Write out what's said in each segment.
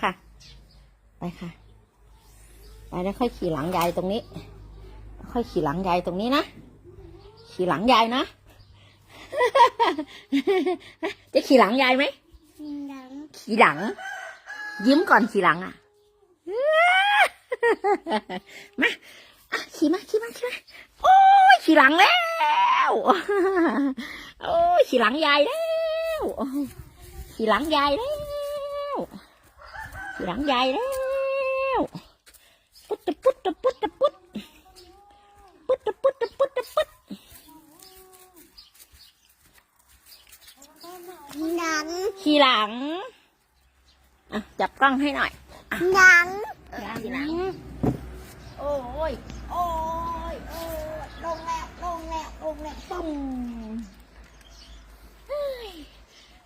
ค่ะ ไปค่ะ ไปแล้วค่อยขี่หลังยายตรงนี้ ค่อยขี่หลังยายตรงนี้นะ ขี่หลังยายนะ จะขี่หลังยายไหมดัง ขี่หลัง ยิ้มก่อนขี่หลังอะ มาอะขี่มาขี่มาขี่มาโอ้ยขี่หลังแล้ว โอ้ยขี่หลังยายแล้ว ขี่หลังยายแล้วขี่ หลังยายแล้ว ปุ๊ดตะปุ๊ดตะปุ๊ดตะปุ๊ดปุ๊ดตะปุ๊ดตะปุ๊ดตะปุ๊ดดังขี่หลังอะจับกล้องให้หน่อยดังขี่หลัง โอ้ย โอ้ย โอ้ย ลงแล้ว ลงแล้ว ลงแล้วปุ้งเฮ้ย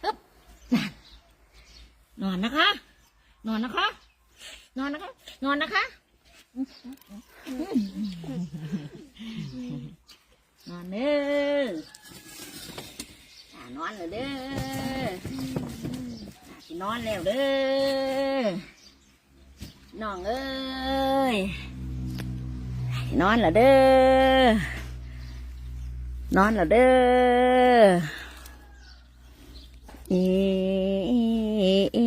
ฮึบนั่นนอนนะคะ นอนนะคะ นอนนะคะ นอนนะคะ นอนเด้อนอนเลยเด้ออ่นอนแล้วเด้อน้องเอ้ยนอนละเด้อนอนละเด้ออีอีอี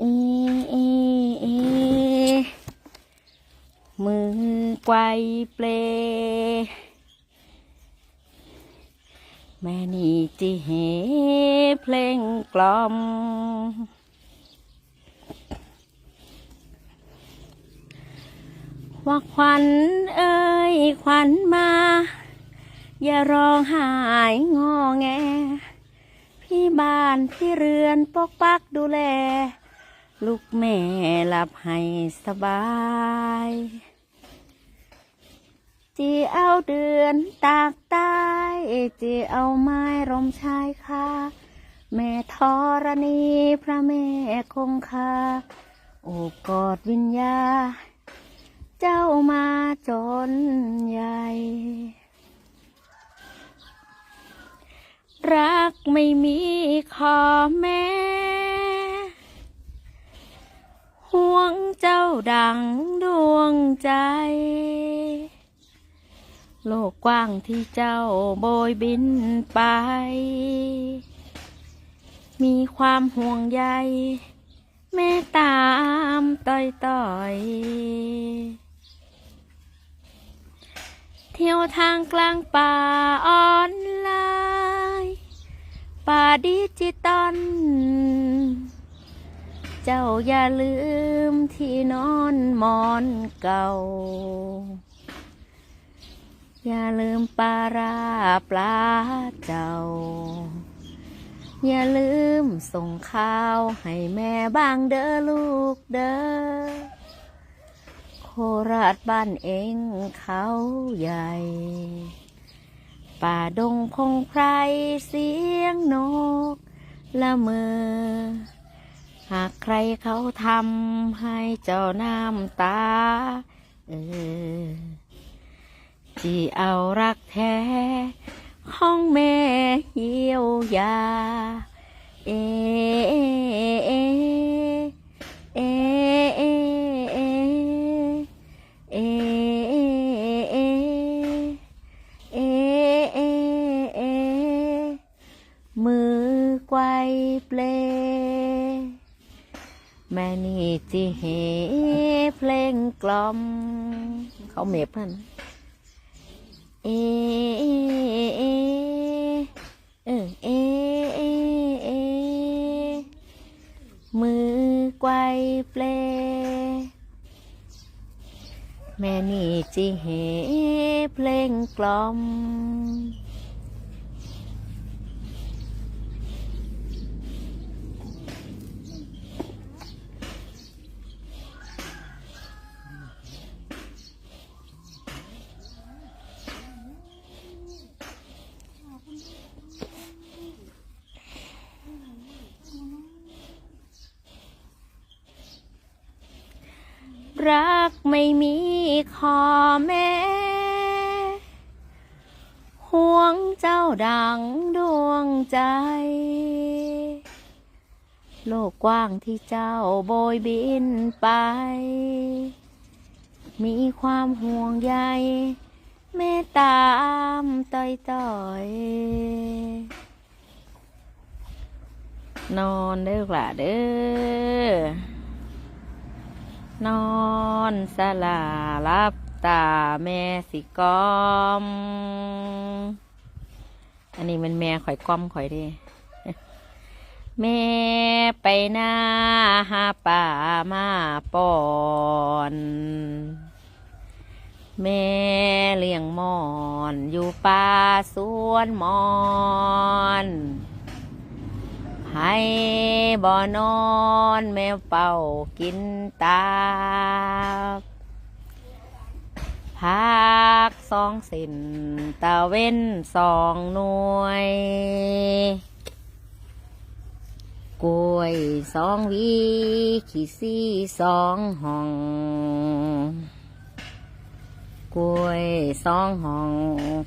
อีอีอีมือ ไกวเปลแม่นี่จีเหเพลงกล่อม ว่าขวัญเอ้ยขวัญมา อย่าร้องไห้งอแง พี่บ้านพี่เรือนปกปักดูแล ลูกแม่หลับให้สบาย จีเอาเดือนตากใต้จีเอาไม้รมชายคาแม่ธรณีพระแม่คงคาโอบกอดวิญญา เจ้ามาจนใหญ่ รักไม่มีขอแม้ห่วงเจ้าดังดวงใจ โลกกว้างที่เจ้าโบยบินไป มีความห่วงใยแม่ตามต่อยต่อยๆเที่ยวทางกลางป่าออนไลน์ป่าดิจิตอลเจ้าอย่าลืมที่นอนหมอนเก่า อย่าลืมปลาราปลาเจ้า อย่าลืมส่งข้าวให้แม่บ้างเด้อลูกเด้อ โคราชบ้านเองเขาใหญ่ ป่าดงพงไพรเสียงนกละเมอ หากใครเขาทำให้เจ้าน้ำตา เออ ที่เอารักแท้ของแม่เยียวยา เอเอเอเอเอเอเอเอเอเอเอมือไกวเปลแม่นี่จีเหเพลงกล่อม เขาเมบเพิ่น เอ เอ เอ เออเอ เอ เอ มือไกวเปล แม่ นี่จิเหเพลงกล่อมรักไม่มี ขอแม้ห่วงเจ้าดังดวงใจ โลกกว้างที่เจ้าโบยบินไป มีความห่วงใยเมตตามต่อยต่อยนอนเด้อล่ะเด้อ นอนสลารับตาแม่สิกอม อันนี้มันแม่ข่อยก้อมข่อยดิแม่ไปหน้าหาป่ามาปอน แม่เลี้ยงมอนอยู่ป่าสวนมอน บ่อนอนแมวเป่ากินตาพักสองส้นตะเว้นสองหน่วย กล้วยสองวีขี้ซี่สองห้องกล้วยสองห้อง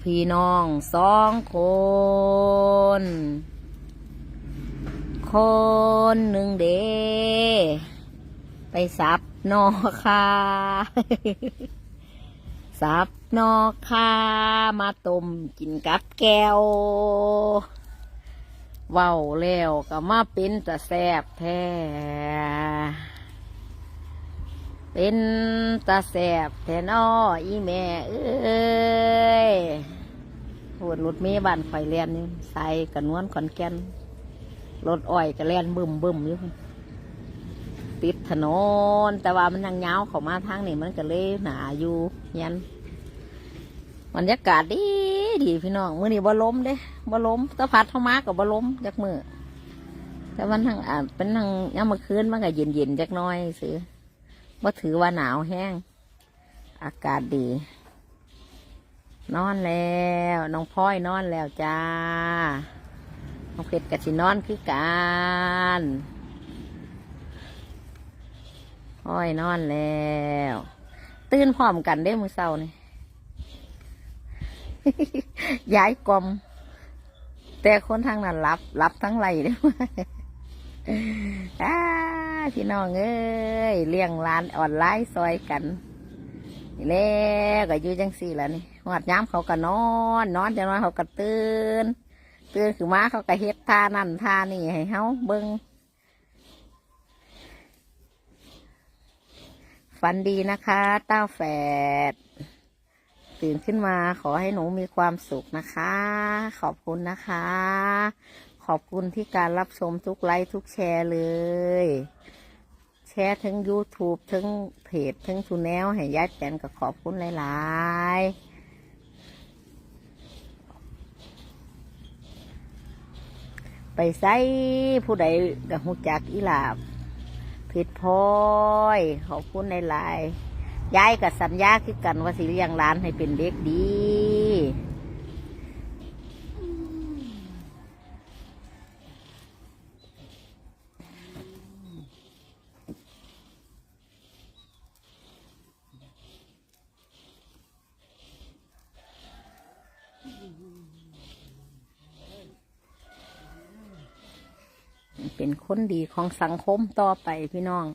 พี่น้องสองคน คนหนึ่งเดไปสับนอคาสับนอคามาต้มกินกับแก้วเว้าแล้วก็มาเป็นตะแซบแท้เป็นตาแสบแทนอ้ออีแม่เอ้ยพูดรถเมย์บ้านข่เลียนนี่ใส่กระนวนขอนแก่น รถอ้อยก็เลียนบึมบึมอยู่ติดถนน แต่ว่ามันยังยาวเข้ามาทางนี้มันก็เลยหนาอยู่ยันบรรยากาศดีดีพี่น้องมื้อนี้บ่ล้มเด้บ่ล้มตะพัดเข้ามากับบ่ล้มจักมือแต่วันทางอ่าเป็นทางยามมื้อคืนมันก็เย็นเย็นจักน้อยซื้อว่าถือว่าหนาวแห้ง อากาศดี นอนแล้ว น้องพลอยนอนแล้วจ้า น้องเพชรกับสินอนคือกันพลอยนอนแล้ว ตื่นพร้อมกันได้มือเศร้านี่ย้ายกลม แต่คนทางนั้นรับรับทั้งไรเด้ออ้พี่น้องเอ้ยเลี้ยงร้านออนไลน์ซอยกันนี่แหล้วก็อยู่จังสี่แล้วนี่หอดย้ำเขาก็นอน นอนจังว่าเขาก็ตื่น ตื่นคือมาเขาก็เฮ็ดท่านั่นท่านี่ให้เฮาเบิ่งฝันดีนะคะเต้าแฝด ตื่นขึ้นมาขอให้หนูมีความสุขนะคะ ขอบคุณนะคะ ขอบคุณที่การรับชมทุกไลค์ทุกแชร์เลย แชร์ทั้ง YouTube ทั้งเพจทั้งทูแนลให้ยายแตนก็ขอบคุณหลาย ๆ ไปใส่ผู้ใดกับหูจักอีหลาบผิดพอยขอบคุณในหลายๆยายกับสัญญาคือกันว่าสิเลี้ยงร้านให้เป็นเด็กดี เป็นคนดีของสังคมต่อไปพี่น้อง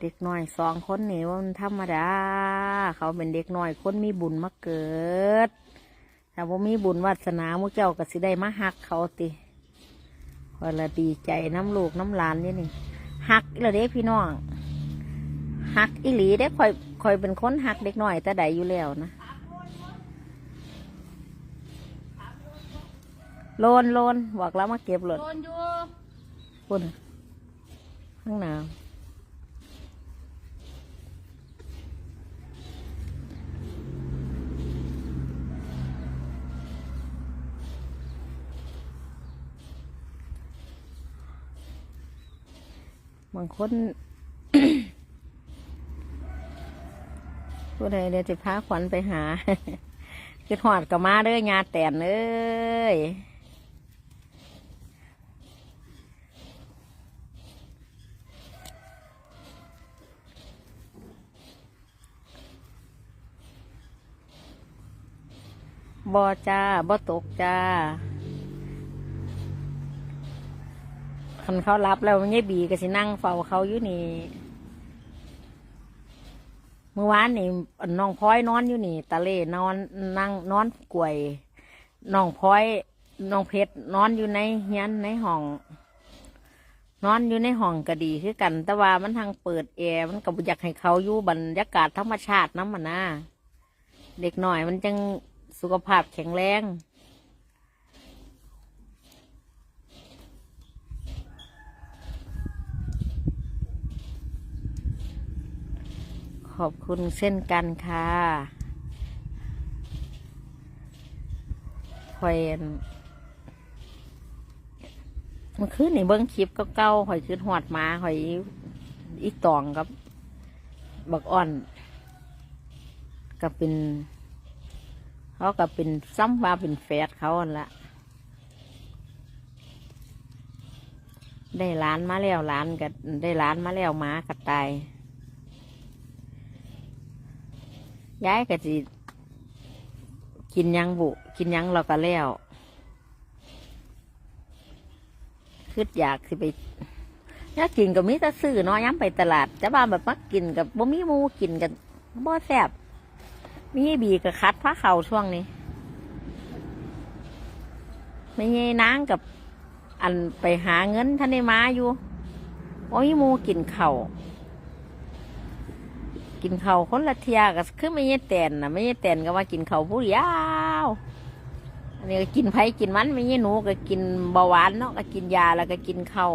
เด็กน้อยสองคนนี่ว่ามันธรรมดา เขาเป็นเด็กน้อยคนมีบุญมาเกิดถ้าว่ามีบุญวาสนามุเจ้าก็สิได้มาหักเขาติคอยละดีใจน้ำลูกน้ำหลานนี่นี่หักอีละเด้พี่น้องหักอีหลีได้คอย คอยเป็นคนหักเด็กน้อยแต่ใดอยู่แล้วนะโลนโลนบอกแล้วมาเก็บรถโดนอยู่พุ่นข้างหนาวบางคน ผู้ใดเดี๋ยวจะพาขวัญไปหาคือหอดกับมาเด้อยาแตนเอ้ยบอจ้าบอตกจ้าคนเขารับแล้วมันยายบีก็สินั่งเฝ้าเขาอยู่นี่ เมื่อวานนี่น้องพลอยนอนอยู่นี่ตาเล่นอนนั่งนอนกลวยน้องพลอยน้องเพชรนอนอยู่ในเฮียนในห้อง นอนอยู่ในห้องก็ดีคือกัน แต่ว่ามันทางเปิดแอร์มันก็บ่อยากให้เขาอยู่บรรยากาศธรรมชาติน้ำมันนะเด็กหน่อยมันจังสุขภาพแข็งแรง ขอบคุณเช่นกันค่ะคอยมันมันคืนในเบิ้องคลิปเก่าๆคอยคืนหอดมาคอยอีตองกับ บักอ่อนก็เป็นเขาก็เป็นซ้ำว่าเป็นแฟดเขาอันละได้ร้านมาแล้วร้านก็ได้ร้านมาแล้วมากัดตาย ย้ายก็สิกินยังบุ กินยังเราก็แล้วคืออยากสิไปอยากกินกับมิตรซื้อเนาะย้ำไปตลาดจะบ้าแบบมักกินกับบ่มีมูกินกันบ่แซ่บมีบีกับคัดผ้าเข่าช่วงนี้ไม่ใช่นางกับอันไปหาเงินท่านในมาอยู่บ่มีมูกินเข่า กินเขาวคนละเทียก็คือไม่ใช่แตนนะไม่ใช่แตนก็ว่ากินเขาวผู้ยาวอันนี้ก็กินไผ่กินมันไม่ใช่หนูก็กินเบาหวานเนาะก็กินยาแล้วก็กินข้าว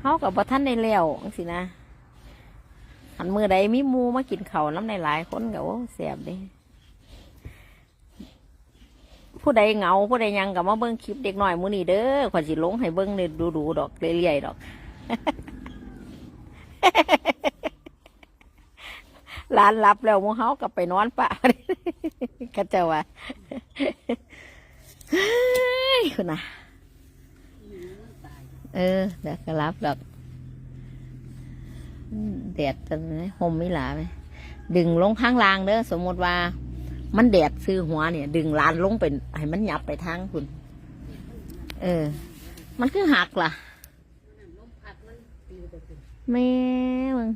เขากับบ่ท่านได้แล้ยวสินะหันมือใดมีมูมากินเขาวน้ำในหลายคนก็โอ้แสบด้ผู้ใดเหงาผู้ใดยังกับมาเบิ้งคลิปเด็กหน่อยมือนี่เด้อขวัญสิลงให้เบิ้งเลยดูดูดอกเรื่อยๆดอก ร้านรับแล้วมูเฮากับไปนอนป่าก็จะว่าเฮ้ยคุณนะเออเดี๋ยวก็รับดอกแดดตอนนี้ห่มไม่หลาไหมดึงลงข้างล่างเด้อสมมติว่า มันแดดซื้อหัวเนี่ย ดึงลานลงเป็นให้มันหยับไปทางคุณ เออ มันคือหักล่ะแม่มึง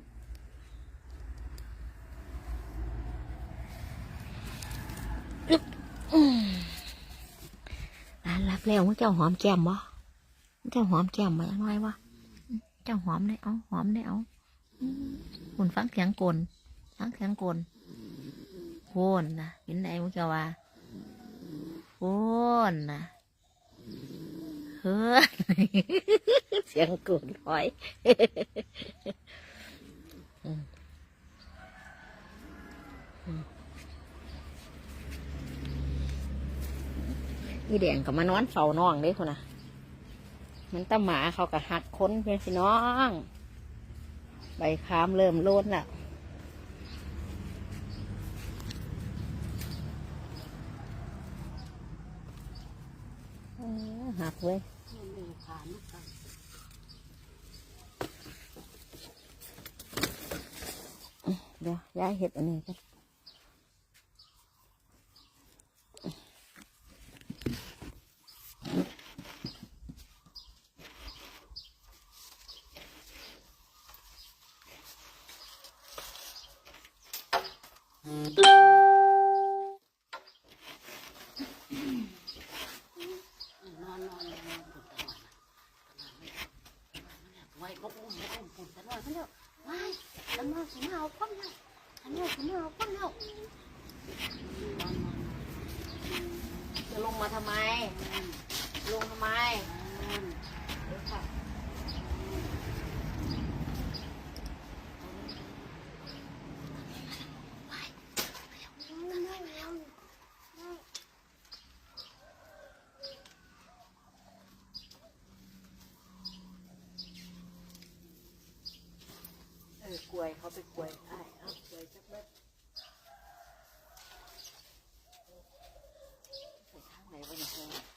ร้านรับ แล้วมึงเจ้าหอมแก้มบ่มึงเจ้าหอมแก้มมาหน่อยวะเจ้าหอมได้เอาหอมได้เอาอืมคุณฟังเสียงกลนฟังเสียงกลนโคนนะเห็นไหนมึงเจ้าว่าโคนนะเฮ้ยเสียงกลนหอยอืม อืมอีแดงก็มานอนเฝ้าน้องเด้คนน่ะ มันตะหมาเขาก็หักค้นเพื่อนพี่น้อง ใบคามเริ่มโลดแล้วหักเว้ยเดี๋ยวย้ายเห็ดอันนี้กัน ไว้ก็อุ้มก็อุ้มปุ่นกันหน่อยเพื่อนไว้ฉันมาฉันมาเอาคนแล้วฉันมาฉันมาเอาคนแล้ว จะลงมาทำไม ลงทำไม เออกล้วยเขาไปกล้วยไอ้เอากล้วยจักเม็ดใส่ข้างไหนวะเนี่ยเธอ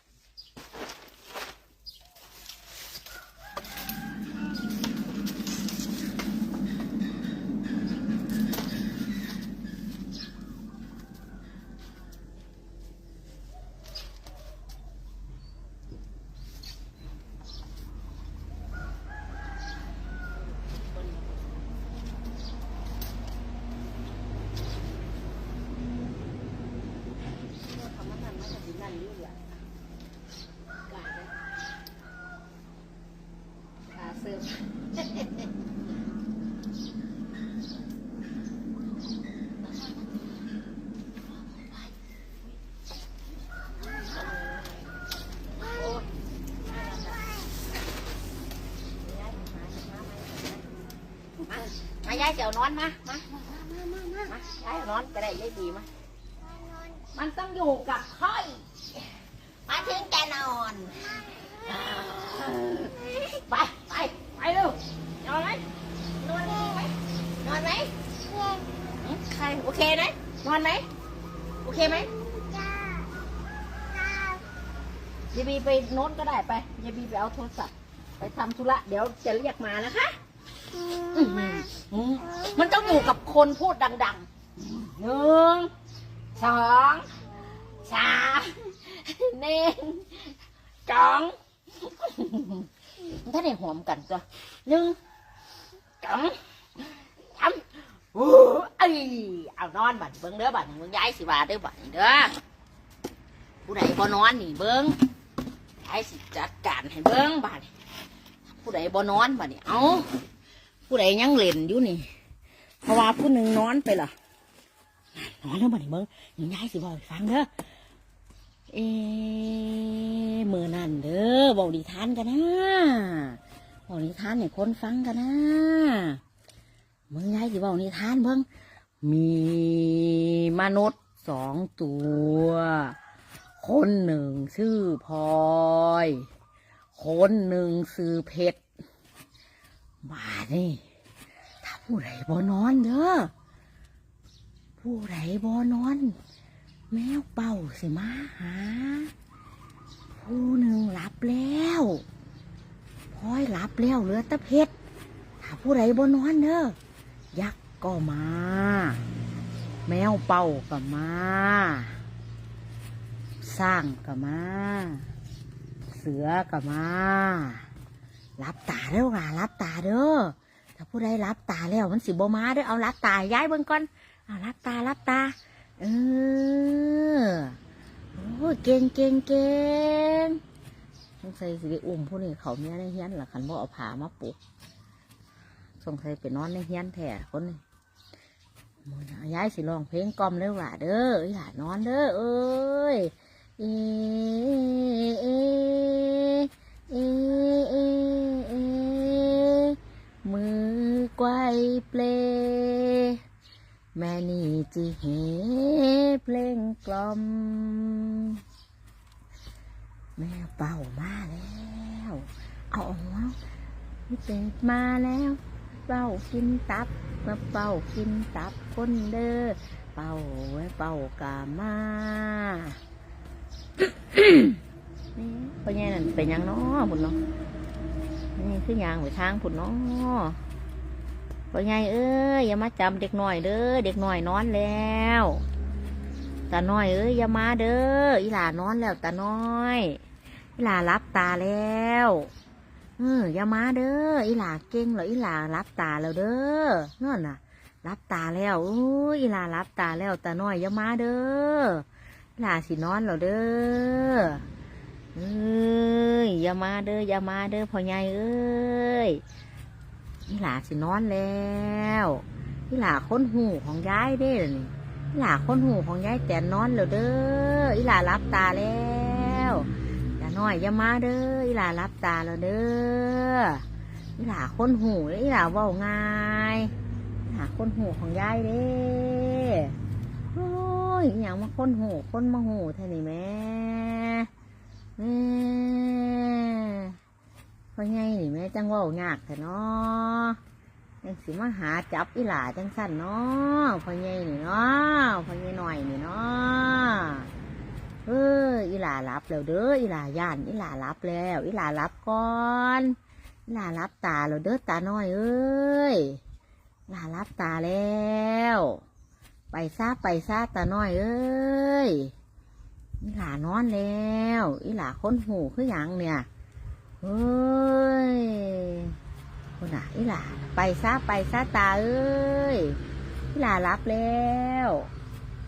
ายจะเอานอนมา มา มา มา มา มามายายเอานอนก็ได้ยายดีมา มันต้องอยู่กับค่อย มาถึงจะนอนไป ไป ไปเร็วนอนไหมนอนไหมนอนไหมหืมใครโอเคไหมนอนไหมโอเคไหมยายบีไปโน้ตก็ได้ไปยายบีไปเอาโทรศัพท์ไปทำธุระเดี๋ยวจะเรียกมานะคะ อื้อหื ออืมมันต้องอยู่กับคนพูดดังๆหนึ่งสองสามหนึ่งสองถ้าได้หอมกันจ้ะหนึ่งสองสามโอ้เอ้ยเอานอนบัดเบิ้งเด้อบัดเบิ้งย้ายสิว่าเด้อบัดนี้เด้อผู้ใดบ่นอนนี่เบิ้งย้ายสิจัดการให้เบิ้งบัดนี้ผู้ใดบ่นอนบัดนี้เอา ผู้ใดยังเล่นอยู่นี่เพราะว่าผู้หนึ่งนอนไปล่ะนอนแล้วบัดนี้เบิ้งยังย้ายสิบอกฟังเด้อเอเมื่อนั่นเด้อบอกดีทานกันนะบอกนิทานให้คนฟังกันนะเมึงย้ายสิบอกนิทานเบิ้งมีมนุษย์สองตัว คนหนึ่งชื่อพลอย คนหนึ่งชื่อเพชร มานี่ถ้าผู้ใดบ่นอนเด้อผู้ใดบ่นอน แมวเป่าสิมาหา ผู้หนึ่งหลับแล้วพอยหลับแล้วเหลือตะเพชรถ้าผู้ใดบ่นอนเด้อยักษ์ก็มา แมวเป่าก็มาสร้างก็มา เสือก็มา รับตาเด้อว่ารับตาเด้อถ้าผู้ใดรับตาแล้วมันสิบ่มาเด้อเอารับตาย้ายเบิ่งก่อนเอารับตารับตาเออโอ้ยเก่งเก่งเก่งสงสัยสิได้อุ้มผู้นี้เขาเมียในเฮียนหล่ะคันบ่เอาผามาปลุกสงสัยไปนอนในเฮียนแท้คนนี้ย้ายสิร้องเพลงกล่อมเด้อว่าเด้ออีหล่านอนเด้อเอ้ยเอเอ เอเอเอมือไกวเปล แม่นี่จีเฮเพลงกล่อม แม่เป่ามาแล้ว เอาออกมาพี่เป็ดมาแล้วเป่ากินตับมาเป่ากินตับคนเด้อเป่าไว้เป่ากามา พ่อแย่นั่นเป็นยังเนาะพุ่นเนาะนี่คือยางไปทางพุ่นเนาะพ่อใหญ่เอ้ยอย่ามาจำเด็กหน่อยเด้อเด็กหน่อยนอนแล้วตาน้อยเอ้ยอย่ามาเด้ออีหลานอนแล้วตาน้อยอีหลารับตาแล้วเอออย่ามาเด้ออีหลาเก่งเหรออีหลารับตาแล้วเด้อนั่นน่ะ รับตาแล้วอู้ยอีหลารับตาแล้วตาน้อยอย่ามาเด้ออีหลาสินอนแล้วเด้อ เอ้ยอย่ามาเด้ออย่ามาเด้อพ่อใหญ่เอ้ยนี่หลาสินอนแล้วนี่หลาค้นหูของยายเด้อนี่นี่หลาค้นหูของยายแต่นอนแล้วเด้ออีหลารับตาแล้วอย่าน้อยอย่ามาเด้ออีหลารับตาแล้วเด้ออีหลาค้นหูแล้วอีหลาว้าง่ายอีหลาค้นหูของยายเด้อโอ้ยอย่างมาค้นหูค้นมาหูเท่านี้แม่ แม่พ่อใหญ่นี่แม่จังว่ายากแต่เนาะจังสิมาหาจับอีหลาจังสั่นเนาะพ่อใหญ่นี่เนาะพ่อใหญ่หน่อยนี่เนาะเอออีหลารับแล้วเด้ออีหลาย่านอีหลารับแล้วอีหลารับก่อนอีหลารับตาแล้วเด้อตาน้อยเอ้ยอีหลารับตาแล้ว ไปซาไปซาตาน้อยเอ้ย อีหลานอนแล้ว อีหลาค้นหูคืออยังเนี่ยเฮ้ยคนอะอีหลาไปซะไปซะตาเอ้ยอีหลารับแล้ว